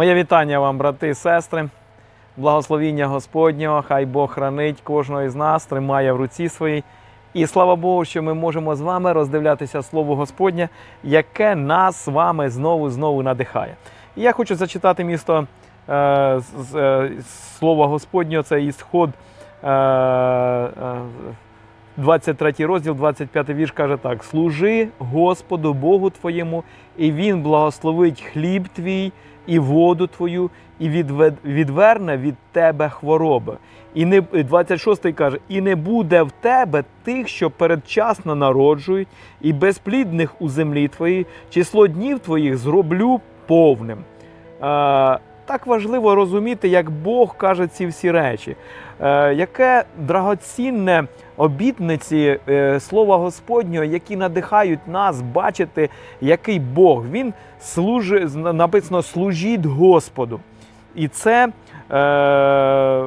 Моє вітання вам, брати і сестри. Благословіння Господнього, хай Бог хранить кожного із нас, тримає в руці своїй. І слава Богу, що ми можемо з вами роздивлятися Слово Господнє, яке нас з вами знову знову надихає. І я хочу зачитати місто е, з- е, Слова Господнього, це ісход. Е, е, 23 розділ, 25 вірш каже так: Служи Господу Богу твоєму, і Він благословить хліб твій і воду твою, і відверне від тебе хвороби. І не 26 каже: І не буде в тебе тих, що передчасно народжують, і безплідних у землі твоїй, число днів твоїх зроблю повним. Так важливо розуміти, як Бог каже ці всі речі. Е, яке драгоцінне обітниці е, Слова Господнього, які надихають нас бачити, який Бог. Він служить, написано, служіть Господу. І це е,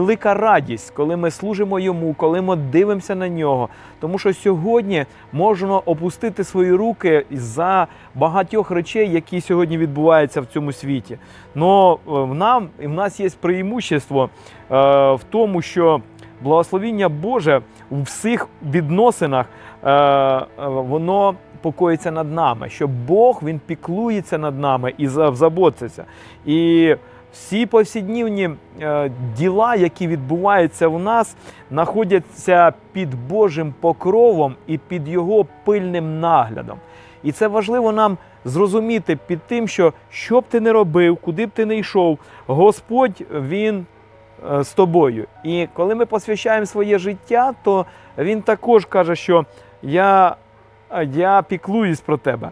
велика радість, коли ми служимо йому, коли ми дивимося на нього. Тому що сьогодні можна опустити свої руки за багатьох речей, які сьогодні відбуваються в цьому світі. Но е, в нам в нас є преимущество е, в тому, що благословіння Боже у всіх відносинах е, воно покоїться над нами, що Бог він піклується над нами і за- заботиться. І всі повсякднівні е, діла, які відбуваються в нас, знаходяться під Божим покровом і під Його пильним наглядом. І це важливо нам зрозуміти під тим, що що б ти не робив, куди б ти не йшов, Господь Він е, з тобою. І коли ми посвящаємо своє життя, то Він також каже, що я, я піклуюсь про тебе.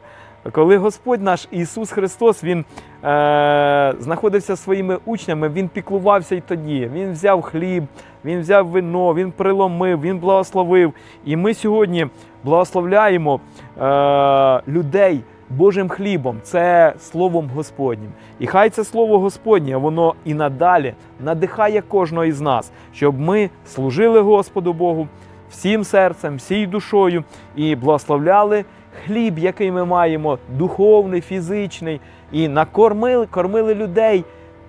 Коли Господь наш Ісус Христос Він е, знаходився своїми учнями, Він піклувався й тоді. Він взяв хліб, Він взяв вино, Він приломив, Він благословив. І ми сьогодні благословляємо е, людей Божим хлібом, це Словом Господнім. І хай це Слово Господнє, воно і надалі надихає кожного із нас, щоб ми служили Господу Богу всім серцем, всією душою і благословляли хліб, який ми маємо, духовний, фізичний, і накормили кормили людей,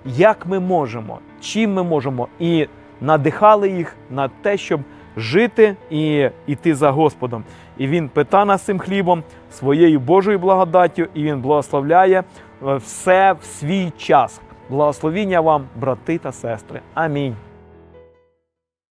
як ми можемо, чим ми можемо, і надихали їх на те, щоб жити і йти за Господом. І він пита нас цим хлібом своєю Божою благодаттю, і він благословляє е, все в свій час. Благословіння вам, брати та сестри. Амінь.